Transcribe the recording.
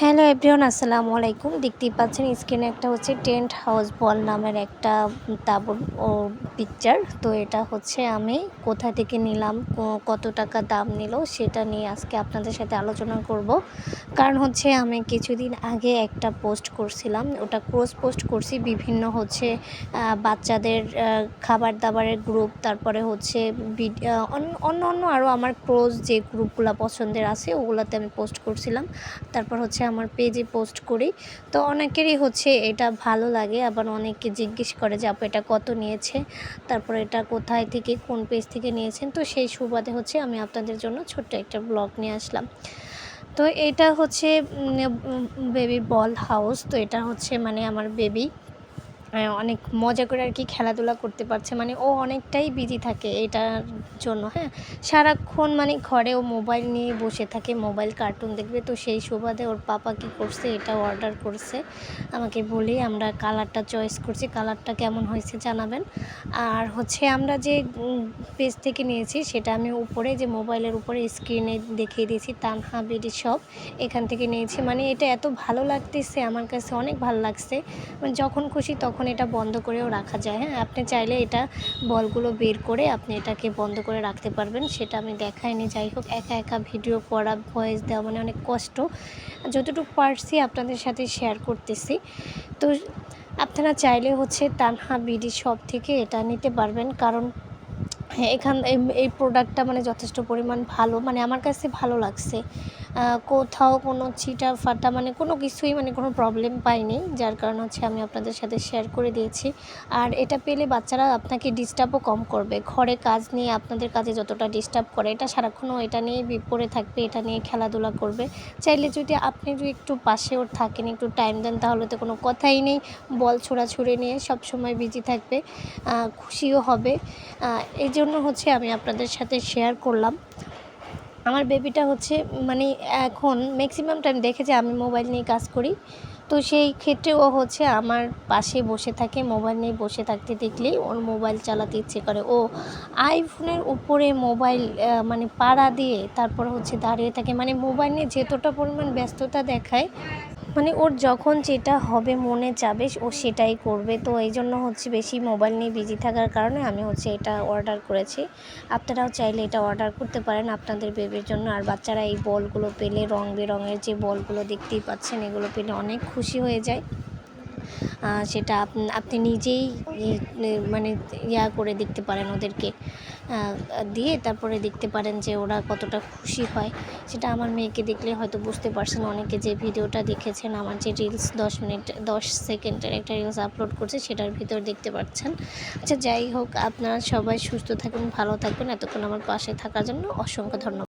Hello everyone, আসসালামু আলাইকুম। দেখতেই পাচ্ছেন স্ক্রিনে একটা হচ্ছে টেন্ট হাউস বল নামের একটা তাবুর ও পিকচার। তো এটা হচ্ছে আমি কোথা থেকে নিলাম কত টাকা দাম নিল সেটা নিয়ে আজকে আপনাদের সাথে আলোচনা করব। কারণ হচ্ছে আমি কিছুদিন আগে একটা পোস্ট করছিলাম, ওটা ক্রোজ পোস্ট করছি বিভিন্ন হচ্ছে বাচ্চাদের খাবার দাবারের গ্রুপ তারপরে হচ্ছে অন্য অন্য আরও আমার ক্রোজ যে গ্রুপগুলো পছন্দের আছে, ওগুলোতে আমি পোস্ট করছিলাম। তারপর হচ্ছে আমার পেজে পোস্ট করি। তো অনেকেরই হচ্ছে এটা ভালো লাগে, আবার অনেকে জিজ্ঞেস করে যে, আপু, এটা কত নিয়েছে? তারপর এটা কোথায় থেকে, কোন পেজ থেকে নিয়েছেন? তো সেই সুবাদে হচ্ছে আমি আপনাদের জন্য ছোট্ট একটা ব্লগ নিয়ে আসলাম। তো এটা হচ্ছে বেবি বল হাউস তো এটা হচ্ছে মানে আমার বেবি অনেক মজা করে আর কি খেলাধুলা করতে পারছে। মানে ও অনেকটাই বিজি থাকে এটার জন্য হ্যাঁ? সারাক্ষণ মানে ঘরে ও মোবাইল নিয়ে বসে থাকে মোবাইল কার্টুন দেখবে। তো সেই সুবাদে ওর পাপা কি করছে এটা অর্ডার করছে। আমাকে বলি, আমরা কালারটা চয়েস করছি কালারটা কেমন হয়েছে জানাবেন। আর হচ্ছে আমরা যে পেজ থেকে নিয়েছি, সেটা আমি উপরে যে মোবাইলের উপরে স্ক্রিনে দেখিয়ে দিয়েছি, তানহা বিডি শপ এখান থেকে নিয়েছি। মানে এটা এত ভালো লাগতেছে, আমার কাছে অনেক ভালো লাগছে। মানে যখন খুশি তখন এটা বন্ধ করেও রাখা যায় হ্যাঁ? আপনি চাইলে এটা বলগুলো বের করে আপনি এটাকে বন্ধ করে রাখতে পারবেন। সেটা আমি দেখাইনি। যাই হোক, একা একা ভিডিও করা, ভয়েস দেওয়া মানে অনেক কষ্ট। যতটুকু পারছি আপনাদের সাথে শেয়ার করতেছি। তো আপনারা চাইলে হচ্ছে তানহা, বিডি শপ থেকে এটা নিতে পারবেন। কারণ এখান এই- প্রোডাক্টটা মানে যথেষ্ট পরিমাণ ভালো। মানে আমার কাছে ভালো লাগছে। কোথাও কোনো ছিটা, ফাটা মানে কোনো কিছুই মানে কোনো প্রবলেম পাইনি, যার কারণে হচ্ছে আমি আপনাদের সাথে শেয়ার করে দিয়েছি। আর এটা পেলে বাচ্চারা আপনাকে ডিস্টার্বও কম করবে। ঘরে কাজ নিয়ে আপনাদের কাজে যতটা ডিস্টার্ব করে, এটা সারাক্ষণও এটা নিয়ে পড়ে থাকবে, এটা নিয়ে খেলাধুলা করবে। চাইলে যদি আপনি একটু পাশে ওর থাকেন, একটু টাইম দেন, তাহলে তো কোনো কথাই নেই। বল ছোড়াছুড়ি নিয়ে সব সময় বিজি থাকবে খুশিও হবে। এই জন্য হচ্ছে আমি আপনাদের সাথে শেয়ার করলাম। আমার বেবিটা হচ্ছে মানে এখন ম্যাক্সিমাম টাইম দেখে যে আমি মোবাইল নিয়ে কাজ করি। তো সেই ক্ষেত্রে ও হচ্ছে আমার পাশে বসে থাকে মোবাইল নিয়ে বসে থাকতে দেখলেই ওর মোবাইল চালাতে ইচ্ছে করে। ও আইফোনের উপরে মোবাইল মানে পাড়া দিয়ে তারপর হচ্ছে দাঁড়িয়ে থাকে। মানে মোবাইল নিয়ে যতটা পরিমাণ ব্যস্ততা দেখায় মানে ওর যখন যেটা হবে মনে যাবে, ও সেটাই করবে। তো এই জন্য হচ্ছে বেশি মোবাইল নিয়ে বিজি থাকার কারণে আমি হচ্ছে এটা অর্ডার করেছি। আপনারাও চাইলে এটা অর্ডার করতে পারেন আপনাদের বেবির জন্য। আর বাচ্চারা এই বলগুলো পেলে রং বেরঙের যে বলগুলো দেখতেই পাচ্ছেন, এগুলো পেলে অনেক খুশি হয়ে যায়। সেটা আপ- আপনি নিজেই মানে ইয়া করে দেখতে পারেন ওদেরকে। দিয়ে তারপরে দেখতে পারেন যে ওরা কতটা খুশি হয়। সেটা আমার মেয়েকে দেখলে হয়তো বুঝতে পারছেন। অনেকে যে ভিডিওটা দেখেছেন, আমার যে রিলস দশ মিনিট, দশ সেকেন্ডের একটা রিলস আপলোড করছে, সেটার ভিতর দেখতে পাচ্ছেন আচ্ছা যাই হোক, আপনারা সবাই সুস্থ থাকুন, ভালো থাকবেন এতক্ষণ আমার পাশে থাকার জন্য অসংখ্য ধন্যবাদ।